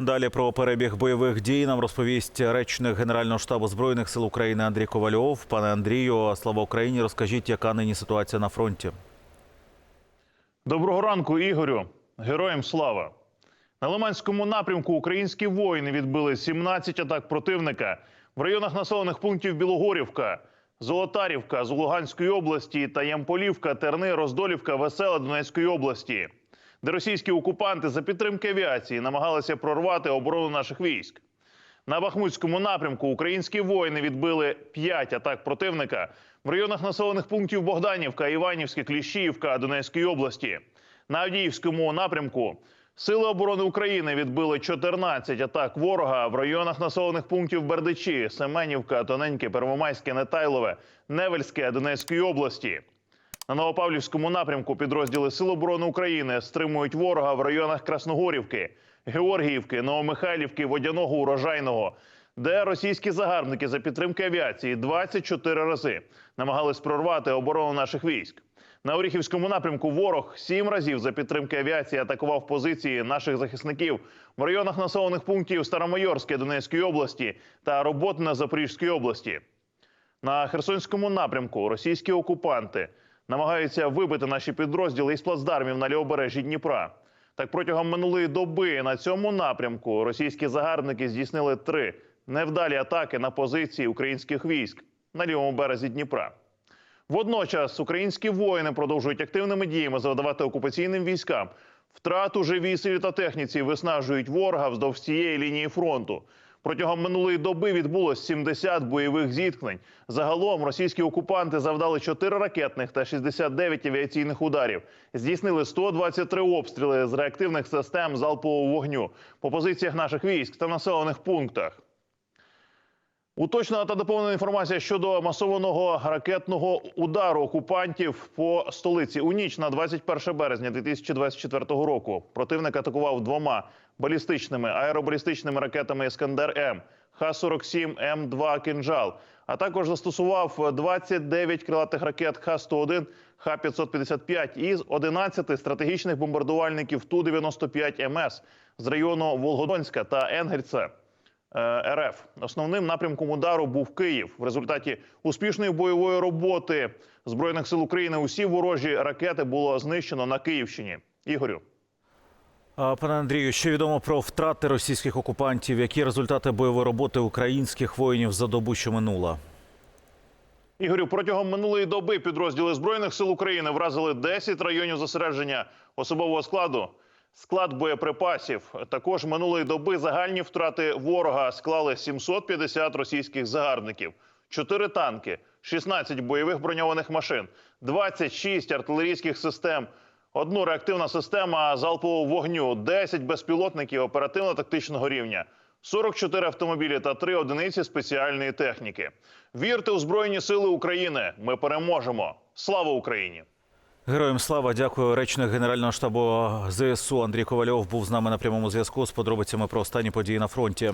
Далі про перебіг бойових дій нам розповість речник Генерального штабу збройних сил України Андрій Ковальов. Пане Андрію, слава Україні! Розкажіть, яка нині ситуація на фронті? Доброго ранку, Ігорю. Героям слава. На Лиманському напрямку українські воїни відбили 17 атак противника в районах населених пунктів Білогорівка, Золотарівка з Луганської області та Ямполівка, Терни, Роздолівка, Весела Донецької області, де російські окупанти за підтримки авіації намагалися прорвати оборону наших військ. На Бахмутському напрямку українські воїни відбили 5 атак противника в районах населених пунктів Богданівка, Іванівське, Кліщіївка Донецької області. На Авдіївському напрямку Сили оборони України відбили 14 атак ворога в районах населених пунктів Бердичі, Семенівка, Тоненьке, Первомайське, Нетайлове, Невельське Донецької області. На Новопавлівському напрямку підрозділи Сил оборони України стримують ворога в районах Красногорівки, Георгіївки, Новомихайлівки, Водяного, Урожайного, де російські загарбники за підтримки авіації 24 рази намагались прорвати оборону наших військ. На Оріхівському напрямку ворог сім разів за підтримки авіації атакував позиції наших захисників в районах населених пунктів Старомайорське Донецької області та Роботине Запорізької області. На Херсонському напрямку російські окупанти намагаються вибити наші підрозділи із плацдармів на лівобережжі Дніпра. Так протягом минулої доби на цьому напрямку російські загарбники здійснили три невдалі атаки на позиції українських військ на лівому березі Дніпра. Водночас українські воїни продовжують активними діями завдавати окупаційним військам втрату живій силі та техніці, виснажують ворога вздовж цієї лінії фронту. Протягом минулої доби відбулось 70 бойових зіткнень. Загалом російські окупанти завдали 4 ракетних та 69 авіаційних ударів. Здійснили 123 обстріли з реактивних систем залпового вогню по позиціях наших військ та населених пунктах. Уточнена та доповнена інформація щодо масованого ракетного удару окупантів по столиці у ніч на 21 березня 2024 року. Противник атакував двома балістичними аеробалістичними ракетами Іскандер М, Х-47 М2 «Кинжал», а також застосував 29 крилатих ракет Х-101, Х-555 із 11 стратегічних бомбардувальників Ту-95 МС з району Волгодонська та Енгельса. Е, РФ. Основним напрямком удару був Київ. В результаті успішної бойової роботи збройних сил України усі ворожі ракети було знищено на Київщині. Ігорю. Пане Андрію, що відомо про втрати російських окупантів? Які результати бойової роботи українських воїнів за добу, що минула? Ігорю, протягом минулої доби підрозділи збройних сил України вразили 10 районів зосередження особового складу. Склад боєприпасів також минулої доби загальні втрати ворога склали 750 російських загарбників, 4 танки, 16 бойових броньованих машин, 26 артилерійських систем, одну реактивна система залпового вогню, 10 безпілотників оперативно-тактичного рівня, 44 автомобілі та 3 одиниці спеціальної техніки. Вірте у Збройні Сили України! Ми переможемо! Слава Україні! Героям слава, дякую. Речник Генерального штабу ЗСУ Андрій Ковальов був з нами на прямому зв'язку з подробицями про останні події на фронті.